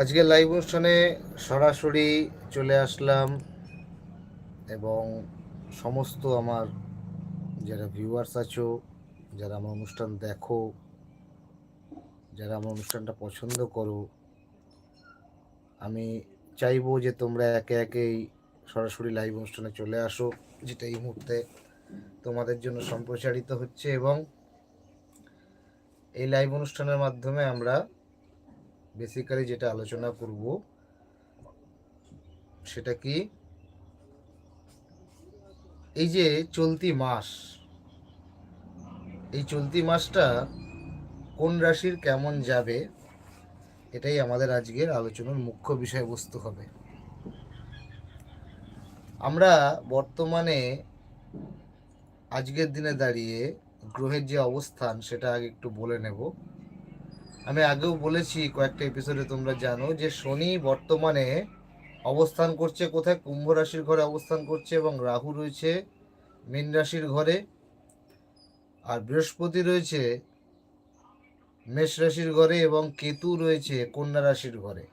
আজকে লাইভ অনুষ্ঠানে সরাসরি চলে আসলাম এবং সমস্ত আমার যারা ভিউয়ার্স আছো, যারা আমার অনুষ্ঠান দেখো, যারা আমার অনুষ্ঠানটা পছন্দ করো, আমি চাইব যে তোমরা একে একেই সরাসরি লাইভ অনুষ্ঠানে চলে আসো, যেটা এই মুহূর্তে তোমাদের জন্য সম্প্রচারিত হচ্ছে এবং এই লাইভ অনুষ্ঠানের মাধ্যমে আমরা বেসিক্যালি যেটা আলোচনা করব, সেটা কি? এই যে চলতি মাস, এই চলতি মাসটা কোন রাশির কেমন যাবে, এটাই আমাদের আজকের আলোচনার মুখ্য বিষয়বস্তু হবে। আমরা বর্তমানে আজকের দিনে দাঁড়িয়ে গ্রহের যে অবস্থান, সেটা আগে একটু বলে নেব। আমি আগেও বলেছি কয়েকটা এপিসোডে তোমরা জানো যে শনি বর্তমানে অবস্থান করছে কোথায়? কুম্ভ রাশির ঘরে অবস্থান করছে এবং রাহু রয়েছে মীন রাশির ঘরে আর বৃহস্পতি রয়েছে মেষ রাশির ঘরে এবং কেতু রয়েছে কন্যা রাশির ঘরে।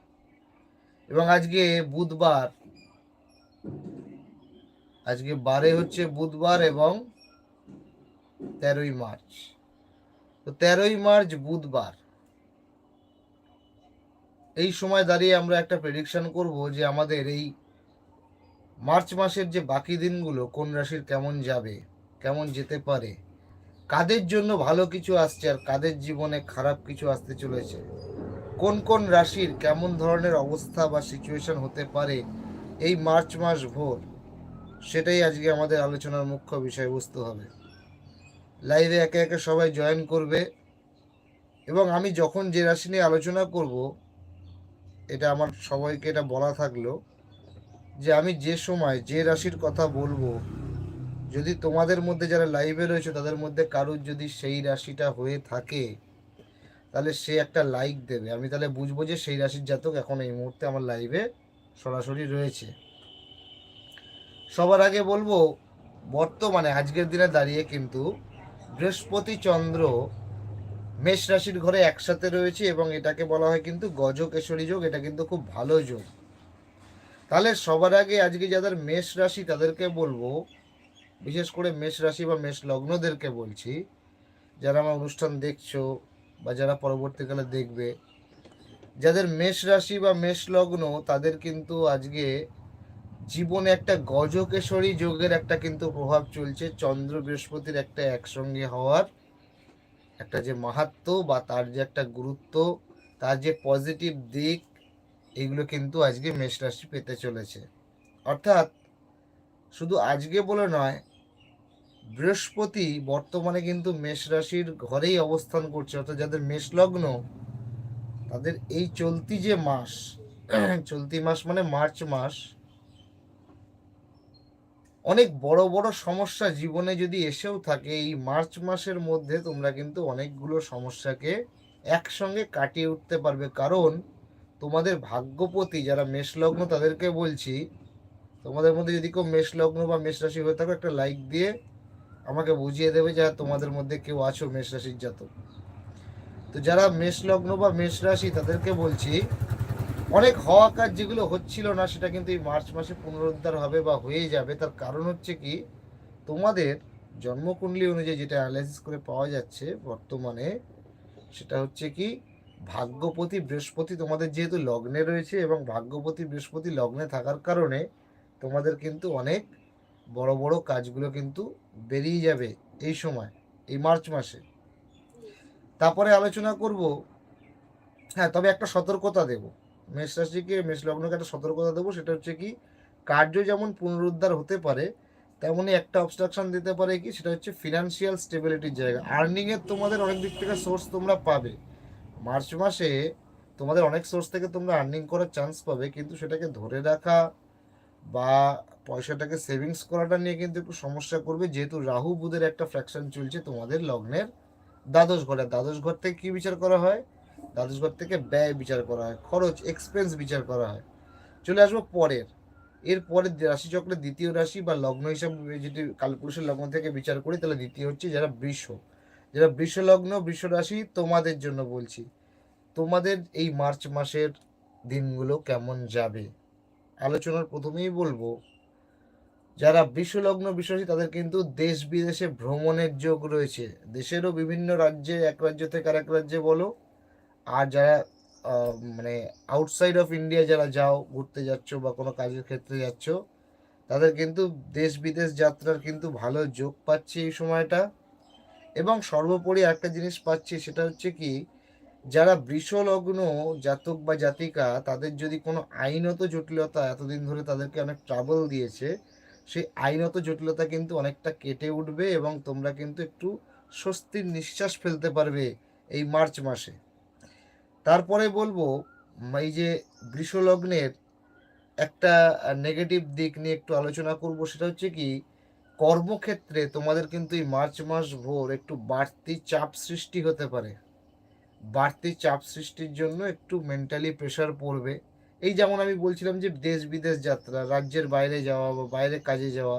এবং আজকে বুধবার, আজকে বারে হচ্ছে বুধবার এবং তেরোই মার্চ। তো তেরোই মার্চ বুধবার। এই সময় দাঁড়িয়ে আমরা একটা প্রেডিকশন করব যে আমাদের এই মার্চ মাসের যে বাকি দিনগুলো কোন রাশির কেমন যাবে, কেমন যেতে পারে, কাদের জন্য ভালো কিছু আসছে আর কাদের জীবনে খারাপ কিছু আসতে চলেছে, কোন কোন রাশির কেমন ধরনের অবস্থা বা সিচুয়েশন হতে পারে এই মার্চ মাস ভোর, সেটাই আজকে আমাদের আলোচনার মুখ্য বিষয়বস্তু হবে। লাইভে একে একে সবাই জয়েন করবে এবং আমি যখন যে রাশি নিয়ে আলোচনা করব এটা আমার সবাইকে এটা বলা থাকল যে আমি যে সময় যে রাশির কথা বলব, যদি তোমাদের মধ্যে যারা লাইভে রয়েছে তাদের মধ্যে কারুর যদি সেই রাশিটা হয়ে থাকে, তাহলে সে একটা লাইক দেবে। আমি তাহলে বুঝব যে সেই রাশির জাতক এখন এই মুহূর্তে আমার লাইভে সরাসরি রয়েছে। সবার আগে বলব, বর্তমানে আজকের দিনে দাঁড়িয়ে কিন্তু বৃহস্পতি চন্দ্র মেষ রাশির ঘরে একসাথে রয়েছে এবং এটাকে বলা হয় কিন্তু গজকেশরী যোগ, এটা কিন্তু খুব ভালো যোগ। তাহলে সবার আগে আজকে যাদের মেষ রাশি, তাদেরকে বলব, বিশেষ করে মেষ রাশি বা মেষ লগ্নদেরকে বলছি, যারা আমার অনুষ্ঠান দেখছ বা যারা পরবর্তীকালে দেখবে, যাদের মেষ রাশি বা মেষ লগ্ন, তাদের কিন্তু আজকে জীবনে একটা গজকেশরী যোগের একটা কিন্তু প্রভাব চলছে। চন্দ্র বৃহস্পতির একটা একসঙ্গে হওয়ার একটা যে মাহাত্ম বা তার যে একটা গুরুত্ব, তার যে পজিটিভ দিক, এগুলো কিন্তু আজকে মেষ রাশি পেতে চলেছে। অর্থাৎ শুধু আজকে বলে নয়, বৃহস্পতি বর্তমানে কিন্তু মেষ রাশির ঘরেই অবস্থান করছে। অর্থাৎ যাদের মেষ লগ্ন, তাদের এই চলতি যে মাস, চলতি মাস মানে মার্চ মাস অনেক বড় বড় সমস্যা জীবনে যদি এসেও থাকে এই মার্চ মাসের মধ্যে তোমরা কিন্তু অনেকগুলো সমস্যাকে একসঙ্গে কাটিয়ে উঠতে পারবে। কারণ তোমাদের ভাগ্যপতি যারা মেষলগ্ন তাদেরকে বলছি তোমাদের মধ্যে যদি কেউ মেষলগ্ন বা মেষ রাশি হয়ে থাকো একটা লাইক দিয়ে আমাকে বুঝিয়ে দেবে যে হ্যাঁ, তোমাদের মধ্যে কেউ আছো মেষ রাশির জাতক। তো যারা মেষলগ্ন বা মেষ রাশি তাদেরকে বলছি অনেক হওয়া কাজ যেগুলো হচ্ছিল না, সেটা কিন্তু এই মার্চ মাসে পুনরুদ্ধার হবে বা হয়ে যাবে। তার কারণ হচ্ছে কি, তোমাদের জন্মকুণ্ডলী অনুযায়ী যেটা অ্যানালাইসিস করে পাওয়া যাচ্ছে বর্তমানে, সেটা হচ্ছে কি, ভাগ্যপতি বৃহস্পতি তোমাদের যেহেতু লগ্নে রয়েছে এবং ভাগ্যপতি বৃহস্পতি লগ্নে থাকার কারণে তোমাদের কিন্তু অনেক বড় বড় কাজগুলো কিন্তু বেরিয়ে যাবে এই সময়, এই মার্চ মাসে। তারপরে আলোচনা করব হ্যাঁ তবে একটা সতর্কতা দেবো। মেষ রাশিকে, মেষ লগ্নকে একটা সতর্কতা দেবো, সেটা হচ্ছে কি, কার্য যেমন পুনরুদ্ধার হতে পারে, তেমনই একটা অবস্ট্রাকশন দিতে পারে কি, সেটা হচ্ছে ফিনান্সিয়াল স্টেবিলিটির জায়গা। আর্নিংয়ের তোমাদের অনেক দিক থেকে সোর্স তোমরা পাবে। মার্চ মাসে তোমাদের অনেক সোর্স থেকে তোমরা আর্নিং করার চান্স পাবে, কিন্তু সেটাকে ধরে রাখা বা পয়সাটাকে সেভিংস করাটা নিয়ে কিন্তু একটু সমস্যা করবে, যেহেতু রাহু বুধের একটা ফ্র্যাকশন চলছে তোমাদের লগ্নের দ্বাদশ ঘরে। দ্বাদশ ঘর থেকে কী বিচার করা হয়? দ্বাদশ ঘর থেকে ব্যয় বিচার করা হয়, খরচ এক্সপেন্স বিচার করা হয়। চলে আসব পরের। এর পরের রাশিচক্রের দ্বিতীয় রাশি বা লগ্ন হিসাবে, যদি কালপুরুষের লগ্ন থেকে বিচার করি, তাহলে দ্বিতীয় হচ্ছে যারা বৃষ। যারা বৃষ লগ্ন, বৃষ রাশি, তোমাদের জন্য বলছি। তোমাদের এই মার্চ মাসের দিনগুলো কেমন যাবে? আলোচনার প্রথমেই বলব, যারা বিশ্বলগ্ন বিশ্বাসী তাদের কিন্তু দেশ বিদেশে ভ্রমণের যোগ রয়েছে। দেশেরও বিভিন্ন রাজ্যে, এক রাজ্য থেকে আরেক রাজ্যে বলো আর যারা মানে আউটসাইড অফ ইন্ডিয়া যারা যাও, ঘুরতে যাচ্ছ বা কোনো কাজের ক্ষেত্রে যাচ্ছ, তাদের কিন্তু দেশ বিদেশ যাত্রার কিন্তু ভালো যোগ পাচ্ছে এই সময়টা। এবং সর্বোপরি একটা জিনিস পাচ্ছি, সেটা হচ্ছে কি, যারা বৃষলগ্ন জাতক বা জাতিকা, তাদের যদি কোনো আইনত জটিলতা এতদিন ধরে তাদেরকে অনেক ট্রাবল দিয়েছে, সেই আইনত জটিলতা কিন্তু অনেকটা কেটে উঠবে এবং তোমরা কিন্তু একটু স্বস্তির নিঃশ্বাস ফেলতে পারবে এই মার্চ মাসে। তারপরে বলব এই যে বৃষলগ্নের একটা নেগেটিভ দিক নিয়ে একটু আলোচনা করব, সেটা হচ্ছে কি, কর্মক্ষেত্রে তোমাদের কিন্তু এই মার্চ মাস ভোর একটু বাড়তি চাপ সৃষ্টি হতে পারে। বাড়তি চাপ সৃষ্টির জন্য একটু মেন্টালি প্রেশার পড়বে। এই যেমন আমি বলছিলাম যে দেশ বিদেশ যাত্রা, রাজ্যের বাইরে যাওয়া বা বাইরে কাজে যাওয়া,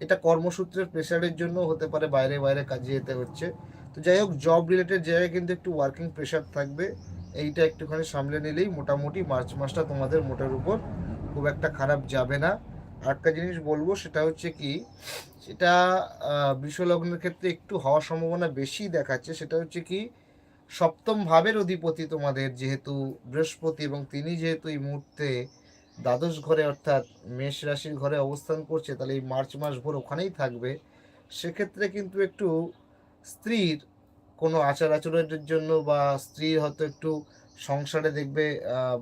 এটা কর্মসূত্রের প্রেশারের জন্য হতে পারে, বাইরে বাইরে কাজে যেতে হচ্ছে। তো যাই হোক জব রিলেটেড জায়গায় কিন্তু একটু ওয়ার্কিং প্রেশার থাকবে। এইটা একটুখানি সামলে নিলেই মোটামুটি মার্চ মাসটা তোমাদের মোটের উপর খুব একটা খারাপ যাবে না। আর একটা জিনিস বলব, সেটা হচ্ছে কি, সেটা বিশ্বলগ্নের ক্ষেত্রে একটু হওয়ার সম্ভাবনা বেশি দেখাচ্ছে। সেটা হচ্ছে কি, সপ্তম ভাবের অধিপতি তোমাদের যেহেতু বৃহস্পতি এবং তিনি যেহেতু এই মুহূর্তে দ্বাদশ ঘরে অর্থাৎ মেষ রাশির ঘরে অবস্থান করছে, তাহলে এই মার্চ মাস ভোর ওখানেই থাকবে। সেক্ষেত্রে কিন্তু একটু স্ত্রীর কোনো আচার আচরণের জন্য বা স্ত্রীর হয়তো একটু সংসারে দেখবে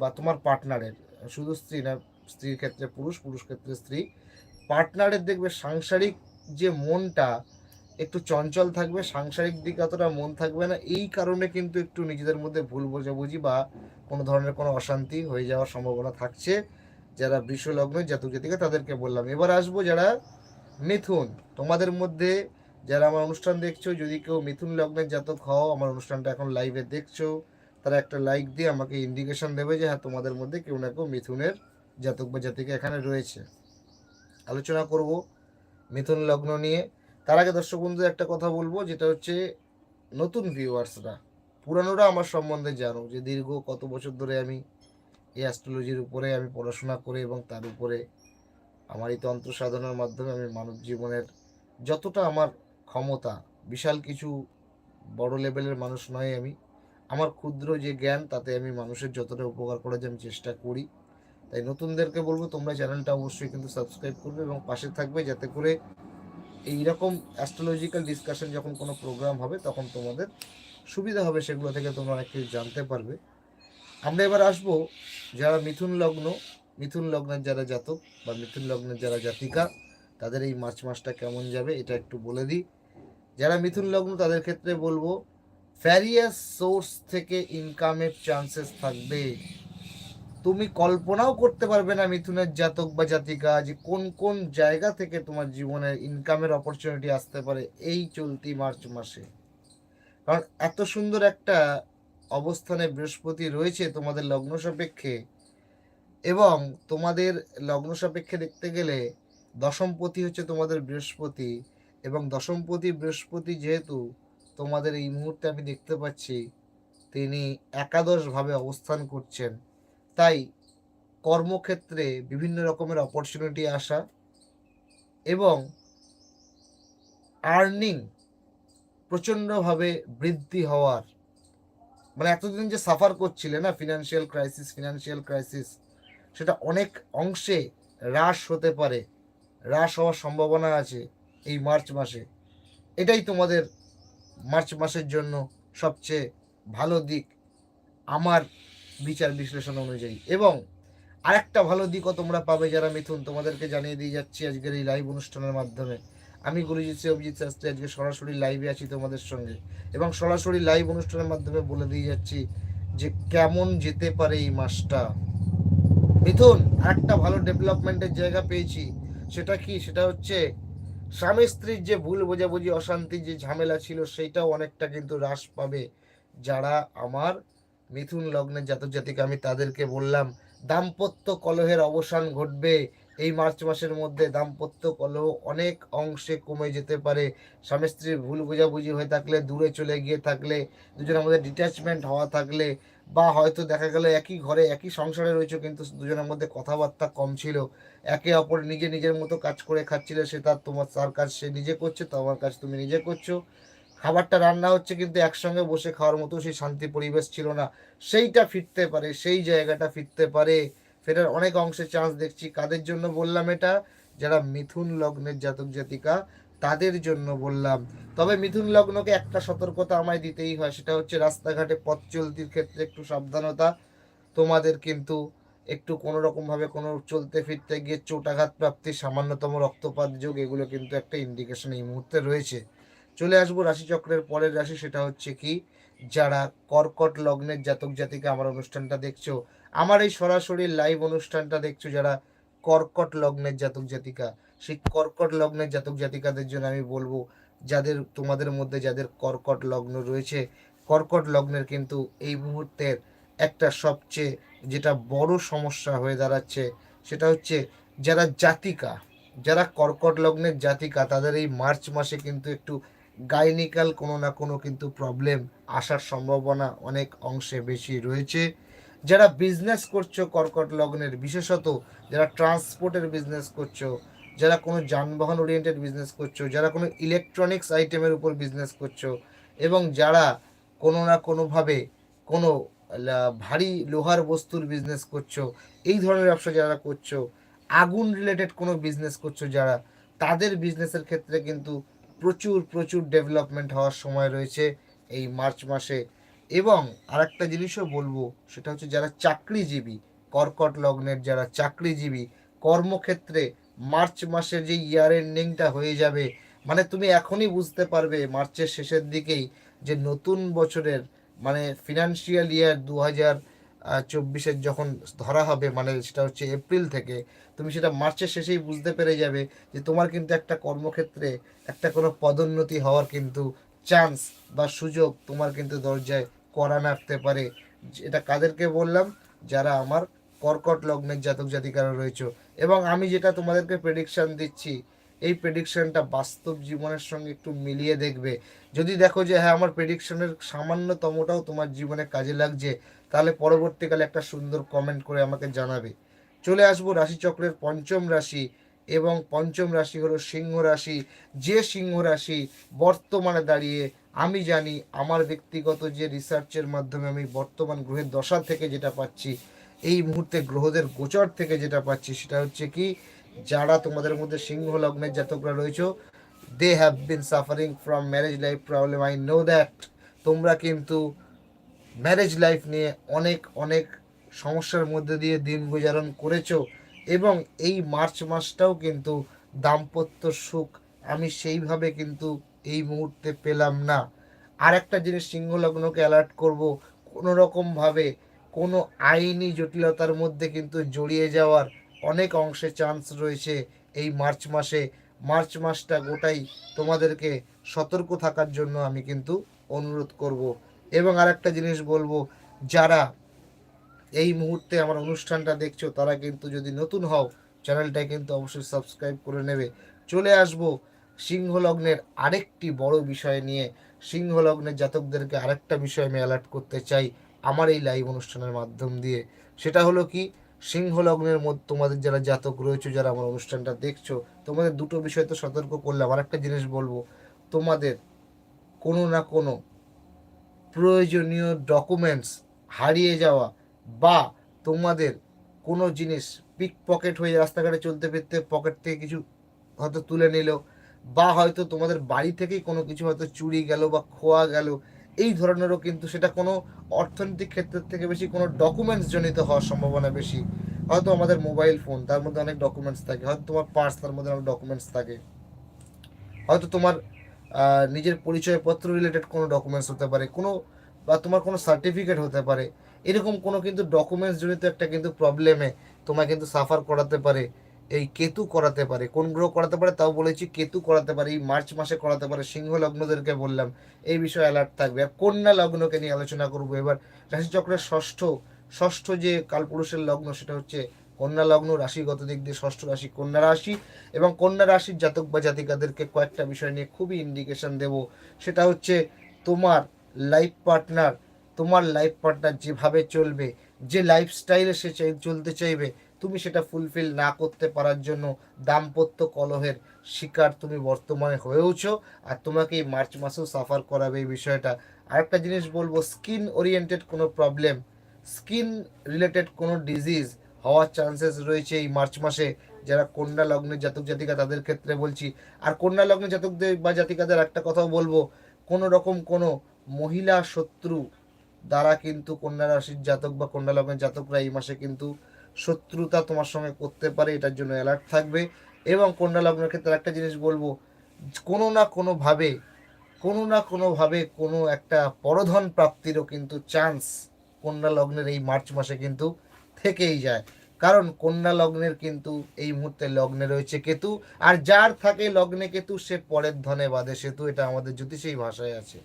বা তোমার পার্টনারের শুধু স্ত্রী না, স্ত্রীর ক্ষেত্রে পুরুষ পুরুষ ক্ষেত্রে স্ত্রী পার্টনারের দেখবে সাংসারিক যে মনটা একটু চঞ্চল থাকবে, সাংসারিক দিক অতটা মন থাকবে না। এই কারণে কিন্তু একটু নিজেদের মধ্যে ভুল বোঝাবুঝি বা কোনো ধরনের কোনো অশান্তি হয়ে যাওয়ার সম্ভাবনা থাকছে। যারা বৃষলগ্ন জাতক জাতিকা তাদেরকে বললাম। এবার আসব যারা মিথুন। তোমাদের মধ্যে যারা আমার অনুষ্ঠান দেখছ, যদি কেউ মিথুন লগ্নের জাতক হও, আমার অনুষ্ঠানটা এখন লাইভে দেখছ, তারা একটা লাইক দিয়ে আমাকে ইন্ডিকেশন দেবে যে হ্যাঁ তোমাদের মধ্যে কেউ না কেউ মিথুনের জাতক বা জাতিকা এখানে রয়েছে। আলোচনা করব মিথুন লগ্ন নিয়ে। তার আগে দর্শক বন্ধু একটা কথা বলব, যেটা হচ্ছে নতুন ভিউয়ার্সরা পুরানোরা আমার সম্বন্ধে জানো যে, দীর্ঘ কত বছর ধরে আমি এই অ্যাস্ট্রোলজির উপরে আমি পড়াশোনা করে এবং তার উপরে আমার এই তন্ত্র সাধনার মাধ্যমে আমি মানব জীবনের যতটা আমার ক্ষমতা, বিশাল কিছু বড় লেভেলের মানুষ নয় আমি। আমার ক্ষুদ্র যে জ্ঞান, তাতে আমি মানুষের যতটা উপকার করার আমি চেষ্টা করি, তাই নতুনদেরকে বলব, তোমরা চ্যানেলটা অবশ্যই কিন্তু সাবস্ক্রাইব করবে এবং পাশে থাকবে, যাতে করে এইরকম অ্যাস্ট্রোলজিক্যাল ডিসকাশন যখন কোনো প্রোগ্রাম হবে, তখন তোমাদের সুবিধা হবে, সেগুলো থেকে তোমরা অনেক কিছু জানতে পারবে। আমরা এবার আসব যারা মিথুন লগ্ন, মিথুন লগ্নের যারা জাতক বা মিথুন লগ্নের যারা জাতিকা, তাদের এই মার্চ মাসটা কেমন যাবে, এটা একটু বলে দিই। যারা মিথুন লগ্ন, তাদের ক্ষেত্রে বলব ফ্যারিয়াস সোর্স থেকে ইনকামের চান্সেস থাকবে। তুমি কল্পনাও করতে পারবে না মিথুনের জাতক বা জাতিকা যে কোন কোন জায়গা থেকে তোমার জীবনের ইনকামের অপরচুনিটি আসতে পারে এই চলতি মার্চ মাসে। কারণ এত সুন্দর একটা অবস্থানে বৃহস্পতি রয়েছে তোমাদের লগ্ন সাপেক্ষে এবং তোমাদের লগ্ন সাপেক্ষে দেখতে গেলে দশমপতি হচ্ছে তোমাদের বৃহস্পতি। এবং দশমপতি বৃহস্পতি যেহেতু তোমাদের এই মুহূর্তে আমি দেখতে পাচ্ছি, তিনি একাদশভাবে অবস্থান করছেন। তাই কর্মক্ষেত্রে বিভিন্ন রকমের অপরচুনিটি আসা এবং আর্নিং প্রচণ্ডভাবে বৃদ্ধি হওয়ার। মানে এতদিন যে সাফার করছিলে না ফিনান্সিয়াল ক্রাইসিস ফিনান্সিয়াল ক্রাইসিস সেটা অনেক অংশে হ্রাস হতে পারে, হ্রাস হওয়ার সম্ভাবনা আছে। এই মার্চ মাসে। এটাই তোমাদের মার্চ মাসের জন্য সবচেয়ে ভালো দিক আমার বিচার বিশ্লেষণ অনুযায়ী। এবং আরেকটা ভালো দিকও তোমরা পাবে যারা মিথুন, তোমাদেরকে জানিয়ে দিয়ে যাচ্ছি আজকের এই লাইভ অনুষ্ঠানের মাধ্যমে। আমি গুরুজিৎ শ্রী অভিজিৎ শাস্ত্রী আজকে সরাসরি লাইভে আছি তোমাদের সঙ্গে। এবং সরাসরি লাইভ অনুষ্ঠানের মাধ্যমে বলে দিয়ে যাচ্ছি যে কেমন যেতে পারে এই মাসটা। মিথুন, আরেকটা ভালো ডেভেলপমেন্টের জায়গা পেয়েছি। সেটা কি? সেটা হচ্ছে স্বামী স্ত্রীর যে ভুল বোঝাবুঝি অশান্তি যে ঝামেলা ছিল, সেইটাও অনেকটা কিন্তু হ্রাস পাবে যারা আমার মিথুন লগ্নের জাতক জাতিকা আমি তাদেরকে বললাম, দাম্পত্য কলহের অবসান ঘটবে। এই মার্চ মাসের মধ্যে দাম্পত্য কলহ অনেক অংশে কমে যেতে পারে। স্বামী স্ত্রীর ভুল বোঝাবুঝি হয়ে থাকলে, দূরে চলে গিয়ে থাকলে, দুজন আমাদের ডিট্যাচমেন্ট হওয়া থাকলে বা হয়তো দেখা গেল একই ঘরে একই সংসারে রয়েছে, কিন্তু দুজনের মধ্যে কথাবার্তা কম ছিল। একে অপর নিজে নিজের মতো কাজ করে খাচ্ছিলে, সে তার তোমার, তার কাজ সে নিজে করছে, তোমার কাজ তুমি নিজে করছ। খাবারটা রান্না হচ্ছে কিন্তু একসঙ্গে বসে খাওয়ার মতো সেই শান্তি পরিবেশ ছিল না। সেইটা ফিরতে পারে, সেই জায়গাটা ফিরতে পারে। ফেরার অনেক অংশে চান্স দেখছি। কাদের জন্য বললাম এটা? যারা মিথুন লগ্নের জাতক জাতিকা তাদের জন্য বললাম। তবে মিথুন লগ্নকে একটা সতর্কতা আমায় দিতেই হয়, সেটা হচ্ছে রাস্তাঘাটে পথ চলতির ক্ষেত্রে একটু সাবধানতা। তোমাদের কিন্তু একটু কোনো রকমভাবে কোনো চলতে ফিরতে গিয়ে চোটাঘাত প্রাপ্তি সামান্যতম রক্তপাত যোগ, এগুলো কিন্তু একটা ইন্ডিকেশন এই মুহূর্তে রয়েছে। চলে আসব রাশিচক্রের পরের রাশি, সেটা হচ্ছে কি? যারা কর্কট লগ্নের জাতক জাতিকে আমার অনুষ্ঠানটা দেখছ, আমার এই সরাসরি লাইভ অনুষ্ঠানটা দেখছ, যারা কর্কট লগ্নের জাতক জাতিকা। সেই কর্কট লগ্নের জাতক জাতিকাদের জন্য আমি বলব, যাদের, তোমাদের মধ্যে যাদের কর্কট লগ্ন রয়েছে, কর্কট লগ্নের কিন্তু এই মুহূর্তের একটা সবচেয়ে, যেটা বড় সমস্যা হয়ে দাঁড়াচ্ছে, সেটা হচ্ছে যারা জাতিকা, যারা কর্কট লগ্নের জাতিকা, তাদের এই মার্চ মাসে কিন্তু একটু গাইনিক্যাল কোনো না কোনো কিন্তু প্রবলেম আসার সম্ভাবনা অনেক অংশে বেশি রয়েছে। যারা বিজনেস করছ কর্কট লগ্নের, বিশেষত যারা ট্রান্সপোর্টের বিজনেস করছ, যারা কোনো যানবাহন ওরিয়েন্টেড বিজনেস করছ, যারা কোনো ইলেকট্রনিক্স আইটেমের উপর বিজনেস করছ, এবং যারা কোনো না কোনোভাবে কোনো ভারী লোহার বস্তুর বিজনেস করছ, এই ধরনের ব্যবসা যারা করছ, আগুন রিলেটেড কোনো বিজনেস করছ যারা, তাদের বিজনেসের ক্ষেত্রে কিন্তু প্রচুর প্রচুর ডেভেলপমেন্ট হওয়ার সময় রয়েছে এই মার্চ মাসে। এবং আরেকটা জিনিসও বলব, সেটা হচ্ছে যারা চাকরিজীবী, কর্কট লগ্নের যারা চাকরিজীবী, কর্মক্ষেত্রে মার্চ মাসের যে ইয়ার এন্ডিংটা হয়ে যাবে মানে তুমি এখনই বুঝতে পারবে মার্চের শেষের দিকেই যে নতুন বছরের মানে ফিনান্সিয়াল ইয়ার দু হাজার চব্বিশের যখন ধরা হবে মানে সেটা হচ্ছে এপ্রিল থেকে, তুমি সেটা মার্চের শেষেই বুঝতে পেরে যাবে যে তোমার কিন্তু একটা কর্মক্ষেত্রে একটা কোনো পদোন্নতি হওয়ার কিন্তু চান্স বা সুযোগ তোমার কিন্তু দরজায় করা নাড়তে পারে। এটা কাদেরকে বললাম? যারা আমার কর্কট লগ্নের জাতক জাতিকারা রয়েছে। এবং আমি যেটা তোমাদেরকে প্রেডিকশন দিচ্ছি, এই প্রেডিকশনটা বাস্তব জীবনের সঙ্গে একটু মিলিয়ে দেখবে। যদি দেখো যে হ্যাঁ আমার প্রেডিকশনের সামান্যতমটাও তোমার জীবনে কাজে লাগছে, তাহলে পরবর্তীকালে একটা সুন্দর কমেন্ট করে আমাকে জানাবে। চলে আসব রাশিচক্রের পঞ্চম রাশি। এবং পঞ্চম রাশি হলো সিংহ রাশি। যে সিংহ রাশি বর্তমানে দাঁড়িয়ে, আমি জানি আমার ব্যক্তিগত যে রিসার্চের মাধ্যমে আমি বর্তমান গ্রহের দশা থেকে যেটা পাচ্ছি, এই মুহূর্তে গ্রহদের গোচর থেকে যেটা পাচ্ছি সেটা হচ্ছে কি, যারা তোমাদের মধ্যে সিংহ লগ্নের জাতকরা রয়েছে they have been suffering from marriage life problem I know that তোমরা কিন্তু ম্যারেজ লাইফ নিয়ে অনেক অনেক সমস্যার মধ্যে দিয়ে দিন গুজারণ করেছ। এবং এই মার্চ মাসটাও কিন্তু দাম্পত্য সুখ। আমি সেইভাবে কিন্তু এই মুহূর্তে পেলাম না। আর একটা জিনিস সিংহ লগ্নকে অ্যালার্ট করব কোনো রকমভাবে কোনো আইনি জটিলতার মধ্যে কিন্তু জড়িয়ে যাওয়ার অনেক অংশে চান্স রয়েছে এই মার্চ মাসে। মার্চ মাসটা গোটাই তোমাদেরকে সতর্ক থাকার জন্য আমি কিন্তু অনুরোধ করব। এবং আরেকটা জিনিস বলব, যারা এই মুহূর্তে আমার অনুষ্ঠানটা দেখছ, তারা কিন্তু যদি নতুন হও, চ্যানেলটা কিন্তু অবশ্যই সাবস্ক্রাইব করে নেবে। চলে আসব সিংহ লগ্নের আরেকটি বড় বিষয় নিয়ে। সিংহ লগ্নের জাতকদেরকে আরেকটা বিষয় আমি অ্যালার্ট করতে চাই আমার এই লাইভ অনুষ্ঠানের মাধ্যম দিয়ে। সেটা হলো কি, সিংহ লগ্নের মধ্যে, তোমাদের যারা জাতক রয়েছে, যারা আমার অনুষ্ঠানটা দেখছ, তোমাদের দুটো বিষয় তো সতর্ক করলাম। আর একটা জিনিস বলব, তোমাদের কোনো না কোনো প্রয়োজনীয় ডকুমেন্টস হারিয়ে যাওয়া বা তোমাদের কোনো জিনিস পিক পকেট হয়ে রাস্তাঘাটে চলতে ফিরতে পকেট থেকে কিছু হয়তো তুলে নিল, বা হয়তো তোমাদের বাড়ি থেকেই কোনো কিছু হয়তো চুরি গেল বা খোয়া গেল, এই ধরনেরও কিন্তু সেটা কোনো অর্থনৈতিক ক্ষেত্রের থেকে বেশি কোনো ডকুমেন্টস জনিত হওয়ার সম্ভাবনা বেশি। হয়তো আমাদের মোবাইল ফোন তার মধ্যে অনেক ডকুমেন্টস থাকে, হয়তো তোমার পার্স তার মধ্যে অনেক ডকুমেন্টস থাকে। হয়তো তোমার নিজের পরিচয়পত্র রিলেটেড কোনো ডকুমেন্টস হতে পারে, কোনো বা তোমার কোনো সার্টিফিকেট হতে পারে। এরকম কোনো কিন্তু ডকুমেন্টস জড়িত একটা কিন্তু প্রবলেমে তোমায় কিন্তু সাফার করাতে পারে, এই কেতু করাতে পারে। কোন গ্রহ করাতে পারে তাও বলেছি, কেতু করাতে পারে, এই মার্চ মাসে করাতে পারে, সিংহ লগ্নদেরকে বললাম, এই বিষয়ে অ্যালার্ট থাকবে। আর কন্যা লগ্নকে নিয়ে আলোচনা করব এবার। রাশিচক্রের ষষ্ঠ ষষ্ঠ যে কালপুরুষের লগ্ন সেটা হচ্ছে কন্যা লগ্ন, রাশিগত দিক দিয়ে ষষ্ঠ রাশি, কন্যা রাশি এবং কন্যা রাশির জাতক বা জাতিকাদেরকে কয়েকটা বিষয় নিয়ে খুবই ইন্ডিকেশন দেব। সেটা হচ্ছে তোমার লাইফ পার্টনার তোমার লাইফ পার্টনার যেভাবে চলবে, যে লাইফস্টাইলে সে চলতে চাইবে, তুমি সেটা ফুলফিল না করতে পারার জন্য দাম্পত্য কলহের শিকার তুমি বর্তমানে হয়েওছো। আর তোমাকে এই মার্চ মাসেও সাফার করাবে এই বিষয়টা। আরেকটা জিনিস বলব স্কিন ওরিয়েন্টেড কোনো প্রবলেম স্কিন রিলেটেড কোনো ডিজিজ হওয়ার চান্সেস রয়েছে এই মার্চ মাসে। যারা কন্যা লগ্নের জাতক জাতিকা তাদের ক্ষেত্রে বলছি। আর কন্যা লগ্নের জাতকদের বা জাতিকাদের একটা কথাও বলব, কোনো রকম কোনো মহিলা শত্রু দ্বারা কিন্তু কন্যা রাশির জাতক বা কন্যা লগ্নের জাতকরা এই মাসে কিন্তু শত্রুতা তোমার সঙ্গে করতে পারে, এটার জন্য অ্যালার্ট থাকবে। এবং কন্যা লগ্নের ক্ষেত্রে একটা জিনিস বলব, কোনো না কোনোভাবে, কোনো না কোনোভাবে কোনো একটা পরধন প্রাপ্তিরও কিন্তু চান্স কন্যা লগ্নের এই মার্চ মাসে কিন্তু থেকেই যায়। কারণ কন্যা লগ্নের কিন্তু এই মুহূর্তে লগ্নে রয়েছে কেতু, আর যার থাকে লগ্নে কেতু, সে পরের ধনে বাঁধে সেতু, এটা আমাদের জ্যোতিষেই ভাষায় আছে।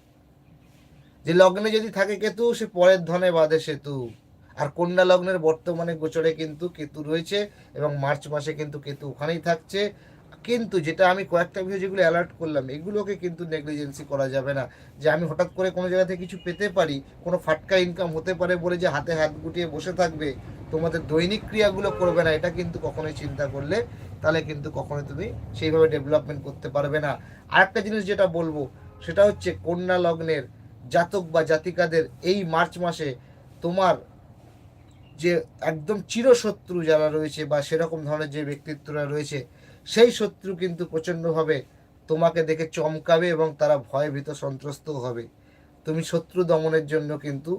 যে লগ্নে যদি থাকে কেতু, সে পরের ধনে বাঁধে সেতু। আর কন্যা লগ্নের বর্তমানে গোচরে কিন্তু কেতু রয়েছে এবং মার্চ মাসে কিন্তু কেতু ওখানেই থাকছে। কিন্তু যেটা আমি কয়েকটা বিষয় যেগুলো অ্যালার্ট করলাম, এগুলোকে কিন্তু নেগলিজেন্সি করা যাবে না। যে আমি হঠাৎ করে কোনো জায়গা থেকে কিছু পেতে পারি, কোনো ফাটকা ইনকাম হতে পারে বলে যে হাতে হাত গুটিয়ে বসে থাকবে, তোমাদের দৈনিক ক্রিয়াগুলো করবে না, এটা কিন্তু কখনোই চিন্তা করলে তাহলে কিন্তু কখনোই তুমি সেইভাবে ডেভেলপমেন্ট করতে পারবে না। আরেকটা জিনিস যেটা বলব, সেটা হচ্ছে কন্যা লগ্নের জাতক বা জাতিকাদের এই মার্চ মাসে তোমার যে একদম চিরশত্রু যারা রয়েছে বা সেরকম ধরনের যে ব্যক্তিত্বরা রয়েছে, সেই শত্রু কিন্তু প্রচণ্ডভাবে তোমাকে দেখে চমকাবে এবং তারা ভয় ভীত সন্ত্রস্ত হবে। তুমি শত্রু দমনের জন্য কিন্তু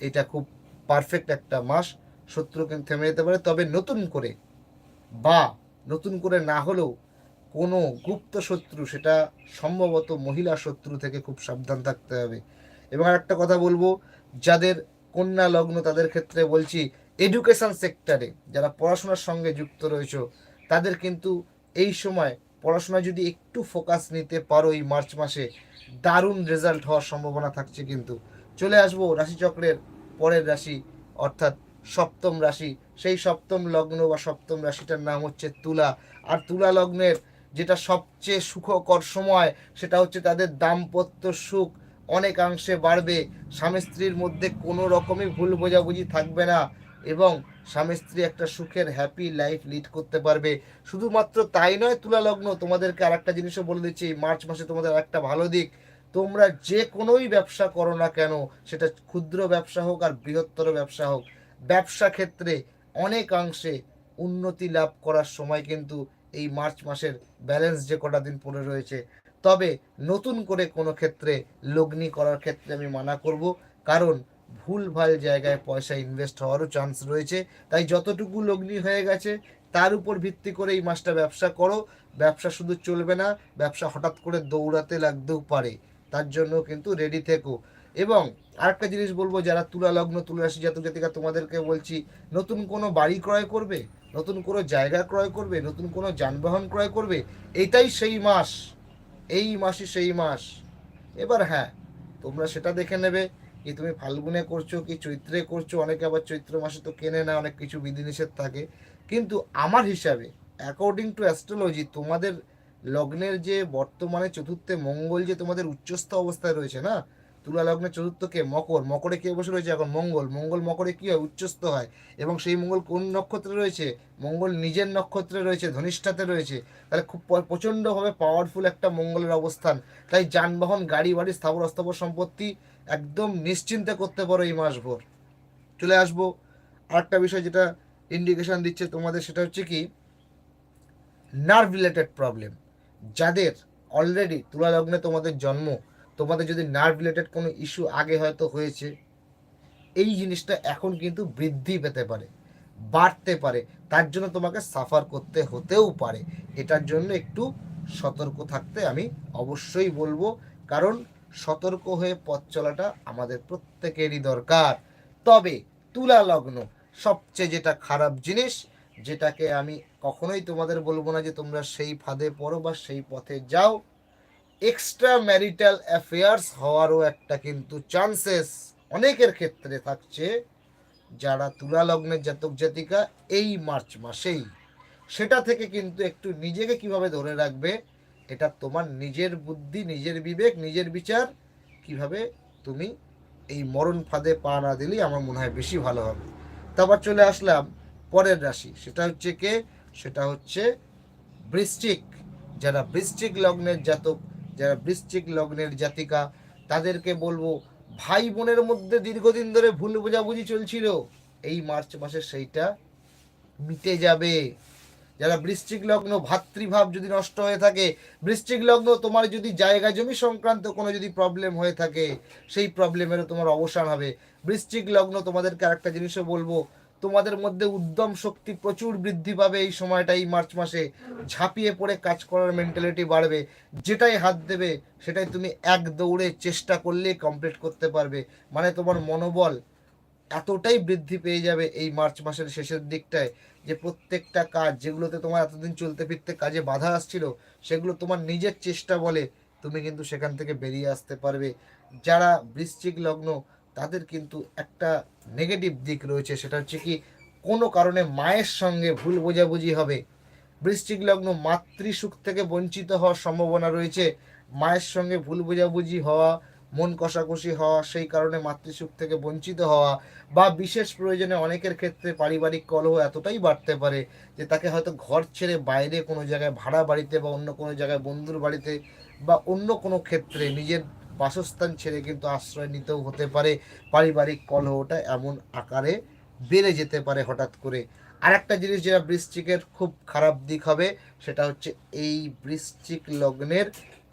এটা খুব পারফেক্ট একটা মাস। শত্রু কিন্তু থেমে যেতে পারে। তবে নতুন করে বা নতুন করে না হলেও কোনো গুপ্ত শত্রু, সেটা সম্ভবত মহিলা শত্রু থেকে খুব সাবধান থাকতে হবে। এবং আরেকটা কথা বলব, যাদের কন্যা লগ্ন তাদের ক্ষেত্রে বলছি এডুকেশন সেক্টরে যারা পড়াশোনার সঙ্গে যুক্ত রয়েছে, তাদের কিন্তু এই সময় পড়াশোনা যদি একটু ফোকাস নিতে পারো এই মার্চ মাসে, দারুণ রেজাল্ট হওয়ার সম্ভাবনা থাকছে কিন্তু। চলে আসব রাশিচক্রের পরের রাশি, অর্থাৎ সপ্তম রাশি। সেই সপ্তম লগ্ন বা সপ্তম রাশিটার নাম হচ্ছে তুলা। আর তুলা লগ্নের যেটা সবচেয়ে সুখকর সময়, সেটা হচ্ছে তাদের দাম্পত্য সুখ। অনেকাংশে বাড়বে। স্বামী স্ত্রীর মধ্যে কোনো রকমই ভুল বোঝাবুঝি থাকবে না এবং স্বামী স্ত্রী একটা সুখের হ্যাপি লাইফ লিড করতে পারবে। শুধুমাত্র তাই নয় তুলা লগ্ন তোমাদেরকে আর একটা জিনিসও বলে দিচ্ছি, মার্চ মাসে তোমাদের একটা ভালো দিক। তোমরা যে কোনোই ব্যবসা করো না কেন, সেটা ক্ষুদ্র ব্যবসা হোক আর বৃহত্তর ব্যবসা হোক, ব্যবসা ক্ষেত্রে অনেকাংশে উন্নতি লাভ করার সময় কিন্তু এই মার্চ মাসের ব্যালেন্স যে কটা দিন পড়ে রয়েছে তবে নতুন করে কোনো ক্ষেত্রে লগ্নি করার ক্ষেত্রে আমি মানা করব, কারণ ভুলভাল জায়গায় পয়সা ইনভেস্ট হওয়ারও চান্স রয়েছে। তাই যতটুকু লগ্নি হয়ে গেছে, তার উপর ভিত্তি করে এই মাসটা ব্যবসা করো। ব্যবসা শুধু চলবে না, ব্যবসা হঠাৎ করে দৌড়াতে লাগতেও পারে। তার জন্য কিন্তু রেডি থেকো। এবং আরেকটা জিনিস বলব, যারা তুলা লগ্ন তুলা রাশি জাতক জাতিকা তোমাদেরকে বলছি, নতুন কোনো বাড়ি ক্রয় করবে? নতুন কোনো জায়গা ক্রয় করবে? নতুন কোনো যানবাহন ক্রয় করবে? এটাই সেই মাস। এই মাসে সেই মাস। এবার হ্যাঁ তোমরা সেটা দেখে নেবে কি তুমি ফাল্গুনে করছ, কি চৈত্রে করছ। অনেকে আবার চৈত্র মাসে তো কেনে না, অনেক কিছু বিধিনিষেধ থাকে। কিন্তু আমার হিসাবে অ্যাকর্ডিং টু অ্যাস্ট্রোলজি তোমাদের লগ্নের যে বর্তমানে চতুর্থে মঙ্গল যে তোমাদের উচ্চস্থ অবস্থায় রয়েছে না তুলা লগ্নের চতুর্থকে মকর। মকরে কে বসে রয়েছে এখন? মঙ্গল। মঙ্গল মকরে কি হয়? উচ্চস্থ হয়। এবং সেই মঙ্গল কোন নক্ষত্রে রয়েছে? মঙ্গল নিজের নক্ষত্রে রয়েছে, ধনিষ্ঠাতে রয়েছে। তাহলে খুব প্রচণ্ডভাবে পাওয়ারফুল একটা মঙ্গলের অবস্থান। তাই যানবাহন, গাড়ি, বাড়ি, স্থাবর, অস্থাবর সম্পত্তি একদম নিশ্চিন্তে করতে পারো এই মাসভর। চলে আসব। আরেকটা বিষয় যেটা ইন্ডিকেশন দিচ্ছে তোমাদের, সেটা হচ্ছে কি? নার্ভ রিলেটেড প্রবলেম যাদের অলরেডি তুলা লগ্নে তোমাদের জন্ম তোমাদের যদি নার্ভ রিলেটেড কোনো ইস্যু আগে হয়তো হয়েছে, এই জিনিসটা এখন কিন্তু বৃদ্ধি পেতে পারে, বাড়তে পারে। তার জন্য তোমাকে সাফার করতে হতেও পারে। এটার জন্য একটু সতর্ক থাকতে আমি অবশ্যই বলব, কারণ সতর্ক হয়ে পথ চলাটা আমাদের প্রত্যেকেরই দরকার। তবে তুলা লগ্ন সবচেয়ে যেটা খারাপ জিনিস, যেটাকে আমি কখনোই তোমাদের বলব না যে তোমরা সেই ফাঁদে পড়ো বা সেই পথে যাও এক্সট্রা ম্যারিটাল অ্যাফেয়ার্স হওয়ারও একটা কিন্তু চান্সেস অনেকের ক্ষেত্রে থাকছে, যারা তুলা লগ্নের জাতক জাতিকা এই মার্চ মাসেই। সেটা থেকে কিন্তু একটু নিজেকে কীভাবে ধরে রাখবে, এটা তোমার নিজের বুদ্ধি, নিজের বিবেক, নিজের বিচার, কীভাবে তুমি এই মরণ ফাঁদে পা না দিলেই আমার মনে হয় বেশি ভালো হবে। তারপর চলে আসলাম পরের রাশি, সেটা হচ্ছে কে? সেটা হচ্ছে বৃশ্চিক। যারা বৃশ্চিক লগ্নের জাতক যারা বৃশ্চিক লগ্নের জাতিকা, তাদেরকে বলব, ভাই বোনের মধ্যে দীর্ঘদিন ধরে ভুল বোঝাবুঝি চলছিল, এই মার্চ মাসে সেইটা মিটে যাবে। যারা বৃশ্চিক লগ্ন, ভাতৃভাব যদি নষ্ট হয়ে থাকে, বৃশ্চিক লগ্ন তোমার যদি জায়গা জমি সংক্রান্ত কোনো যদি প্রবলেম হয়ে থাকে, সেই প্রবলেমেরও তোমার অবসান হবে। বৃশ্চিক লগ্ন তোমাদেরকে আরেকটা জিনিসও বলব তোমাদের মধ্যে উদ্যম শক্তি প্রচুর বৃদ্ধি পাবে এই সময়টা এই মার্চ মাসে। ঝাঁপিয়ে পড়ে কাজ করার মেন্টালিটি বাড়বে। যেটাই হাত দেবে, সেটাই তুমি এক দৌড়ে চেষ্টা করলে কমপ্লিট করতে পারবে। মানে তোমার মনোবল এতটাই বৃদ্ধি পেয়ে যাবে এই মার্চ মাসের শেষের দিকটায়, যে প্রত্যেকটা কাজ যেগুলোতে তোমার এতদিন চলতে ফিরতে কাজে বাধা আসছিল, সেগুলো তোমার নিজের চেষ্টা বলে তুমি কিন্তু সেখান থেকে বেরিয়ে আসতে পারবে। যারা বৃশ্চিক লগ্ন তাদের কিন্তু একটা নেগেটিভ দিক রয়েছে, সেটা হচ্ছে কি কোনো কারণে মায়ের সঙ্গে ভুল বোঝাবুঝি হবে। বৃশ্চিক লগ্ন মাতৃসুখ থেকে বঞ্চিত হওয়ার সম্ভাবনা রয়েছে। মায়ের সঙ্গে ভুল বোঝাবুঝি হওয়া, মন কষাকষি হওয়া, সেই কারণে মাতৃসুখ থেকে বঞ্চিত হওয়া বা বিশেষ প্রয়োজনে অনেকের ক্ষেত্রে পারিবারিক কলহ এতটাই বাড়তে পারে যে তাকে হয়তো ঘর ছেড়ে বাইরে কোনো জায়গায় ভাড়া বাড়িতে বা অন্য কোনো জায়গায় বন্ধুর বাড়িতে বা অন্য কোনো ক্ষেত্রে নিজের বাসস্থান ছেড়ে কিন্তু আশ্রয় নিতেও হতে পারে। পারিবারিক কলহটা এমন আকারে বেড়ে যেতে পারে হঠাৎ করে। আর একটা জিনিস যেটা বৃশ্চিকের খুব খারাপ দিক হবে, সেটা হচ্ছে এই বৃশ্চিক লগ্নের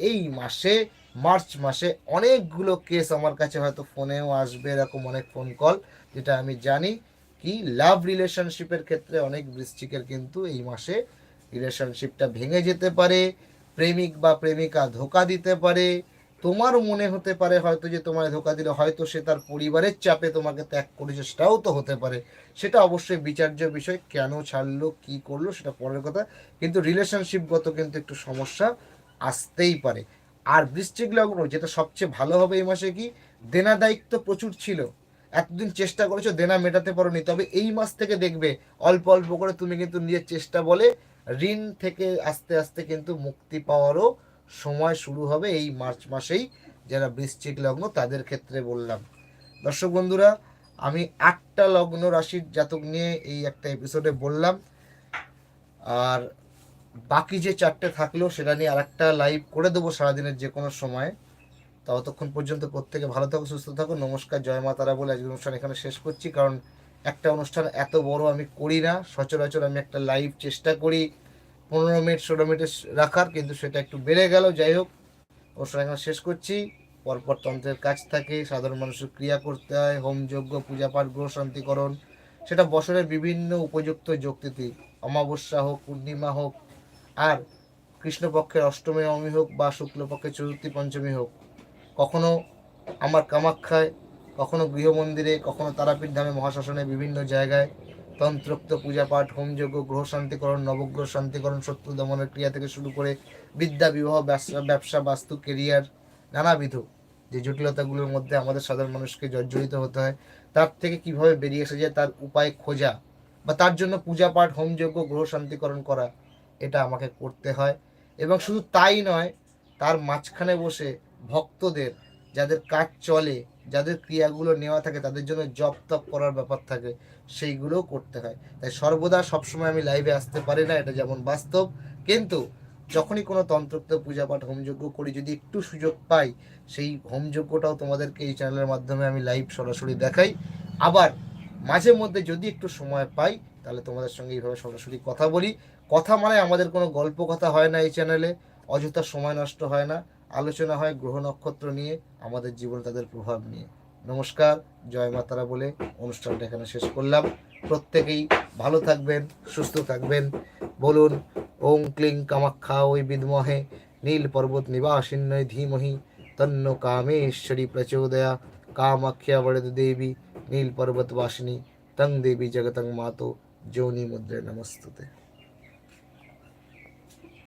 এই মাসে, মার্চ মাসে অনেকগুলো কেস আমার কাছে হয়তো ফোনেও আসবে, এরকম অনেক ফোন কল, যেটা আমি জানি কি লাভ রিলেশনশিপের ক্ষেত্রে অনেক বৃশ্চিকের কিন্তু এই মাসে রিলেশনশিপটা ভেঙে যেতে পারে, প্রেমিক বা প্রেমিকা ধোকা দিতে পারে তোমার মনে হতে পারে হয়তো যে তোমার ধোকা দিলে, হয়তো সে তার পরিবারের চাপে তোমাকে ত্যাগ করেছে, সেটাও তো হতে পারে। সেটা অবশ্যই বিচার্য বিষয়, কেন ছাড়লো, কি করল, সেটা পরের কথা। কিন্তু রিলেশনশিপগত কিন্তু একটু সমস্যা আসতেই পারে। আর বৃশ্চিক লগ্ন, যেটা সবচেয়ে ভালো হবে এই মাসে কি? দেনা দায়িত্ব প্রচুর ছিল। এতদিন চেষ্টা করেছ, দেনা মেটাতে পারোনি। তবে এই মাস থেকে দেখবে, অল্প অল্প করে তুমি কিন্তু নিজের চেষ্টা বলে ঋণ থেকে আস্তে আস্তে কিন্তু মুক্তি পাওয়ারও সময় শুরু হবে এই মার্চ মাসেই। যারা বৃশ্চিক লগ্ন, তাদের ক্ষেত্রে বললাম। দর্শক বন্ধুরা, আমি আটটা লগ্ন রাশির জাতক নিয়ে এই একটা এপিসোডে বললাম। আর বাকি যে চারটে থাকল, সেটা নিয়ে আরেকটা লাইভ করে দেবো সারাদিনের যে কোনো সময়। ততক্ষণ পর্যন্ত প্রত্যেকে ভালো থাকো, সুস্থ থাকো। নমস্কার, জয় মা তারা বলে আজকের অনুষ্ঠান এখানে শেষ করছি। কারণ একটা অনুষ্ঠান এত বড় আমি করি না। সচরাচর আমি একটা লাইভ চেষ্টা করি। পনেরো মিনিট, ষোলো মিনিট রাখার, কিন্তু সেটা একটু বেড়ে গেল। যাই হোক অনুষ্ঠান এখানে শেষ করছি। পরপর তন্ত্রের কাজ থাকে, সাধারণ মানুষের ক্রিয়া করতে হয় হোমযজ্ঞ পূজা পাঠ, গ্রহ শান্তিকরণ। সেটা বছরের বিভিন্ন উপযুক্ত যুক্তিতি, অমাবস্যা হোক, পূর্ণিমা হোক, আর কৃষ্ণপক্ষের অষ্টমী নবমী হোক বা শুক্লপক্ষের চতুর্থী পঞ্চমী হোক। কখনো আমার কামাখ্যায় কখনো গৃহমন্দিরে, কখনো তারাপীঠ ধামে মহাশাসনে বিভিন্ন জায়গায় তন্ত্রোক্ত পূজা পাঠ হোমযজ্ঞ গ্রহ শান্তিকরণ, নবগ্রহ শান্তিকরণ, শত্রু দমনের ক্রিয়া থেকে শুরু করে বিদ্যা, বিবাহ, ব্যবসা বাস্তু কেরিয়ার নানাবিধ। যে জটিলতাগুলোর মধ্যে আমাদের সাধারণ মানুষকে জর্জরিত হতে হয়, তার থেকে কীভাবে বেরিয়ে এসে যায়, তার উপায় খোঁজা বা তার জন্য পূজা পাঠ হোমযজ্ঞ গ্রহ শান্তিকরণ করা, এটা আমাকে করতে হয়। এবং শুধু তাই নয়, তার মাঝখানে বসে ভক্তদের, যাদের কাজ চলে, যাদের ক্রিয়াগুলো নেওয়া থাকে, তাদের জন্য জপ তপ করার ব্যাপার থাকে। সেইগুলোও করতে হয়। তাই সর্বদা সবসময় আমি লাইভে আসতে পারি না, এটা যেমন বাস্তব। কিন্তু যখনই কোনো তন্ত্রোক্ত পূজা পাঠ, হোমযজ্ঞ করি, যদি একটু সুযোগ পাই, সেই হোমযজ্ঞটাও তোমাদেরকে এই চ্যানেলের মাধ্যমে আমি লাইভ সরাসরি দেখাই। আবার মাঝে মধ্যে যদি একটু সময় পাই, তাহলে তোমাদের সঙ্গে এইভাবে সরাসরি কথা বলি। কথা মানে আমাদের কোনো গল্প কথা হয় না এই চ্যানেলে অযথা সময় নষ্ট হয় না। আলোচনা হয় গ্রহ নক্ষত্র নিয়ে, আমাদের জীবনে তাদের প্রভাব নিয়ে। নমস্কার, জয় মাতারা বলে অনুষ্ঠানটা এখানে শেষ করলাম। প্রত্যেকেই ভালো থাকবেন, সুস্থ থাকবেন। বলুন, ওং ক্লিং কামাখ্যা ওই বিদমহে, নীল পর্বত নিবাসিন্নয় ধীমহি, তন্ন কামেশ্বরী প্রচোদয়া। কামাখ্যা বরদ দেবী, নীল পর্বতবাসিনী, তং দেবী জগতং মাতো যোনি মুদ্রে নমস্তুতে।